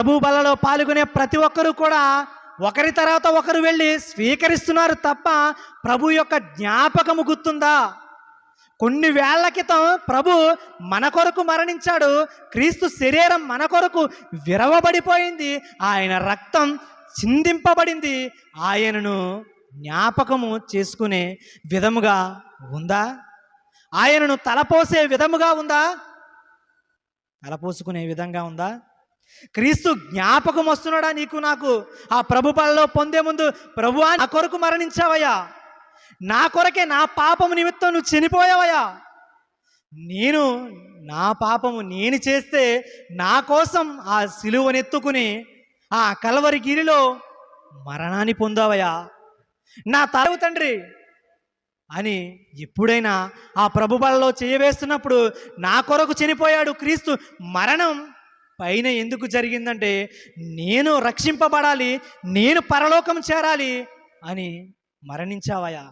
ప్రభు బలలో పాల్గొనే ప్రతి ఒక్కరూ కూడా ఒకరి తర్వాత ఒకరు వెళ్ళి స్వీకరిస్తున్నారు తప్ప ప్రభు యొక్క జ్ఞాపకము గుర్తుందా? కొన్ని వేళ్ళ క్రితం ప్రభు మన కొరకు మరణించాడు. క్రీస్తు శరీరం మన కొరకు విరవబడిపోయింది. ఆయన రక్తం చిందింపబడింది. ఆయనను జ్ఞాపకము చేసుకునే విధముగా ఉందా? ఆయనను తలపోసే విధముగా ఉందా? తలపోసుకునే విధంగా ఉందా? క్రీస్తు జ్ఞాపకం వస్తున్నాడా నీకు నాకు? ఆ ప్రభు పనిలో పొందే ముందు ప్రభువా నా కొరకు మరణించావయ్యా. నా కొరకే నా పాపము నిమిత్తం నువ్వు చనిపోయావయ్యా. నేను నా పాపము నేను చేస్తే నా కోసం ఆ సిలువనెత్తుకుని ఆ కలవరి గిరిలో మరణాన్ని పొందావయ్యా. నా తరవు తండ్రి అని ఎప్పుడైనా ఆ ప్రభుబలలో చేయవేస్తున్నప్పుడు నా కొరకు చనిపోయాడు క్రీస్తు మరణం పైన ఎందుకు జరిగిందంటే నేను రక్షింపబడాలి నేను పరలోకం చేరాలి అని మరణించావయా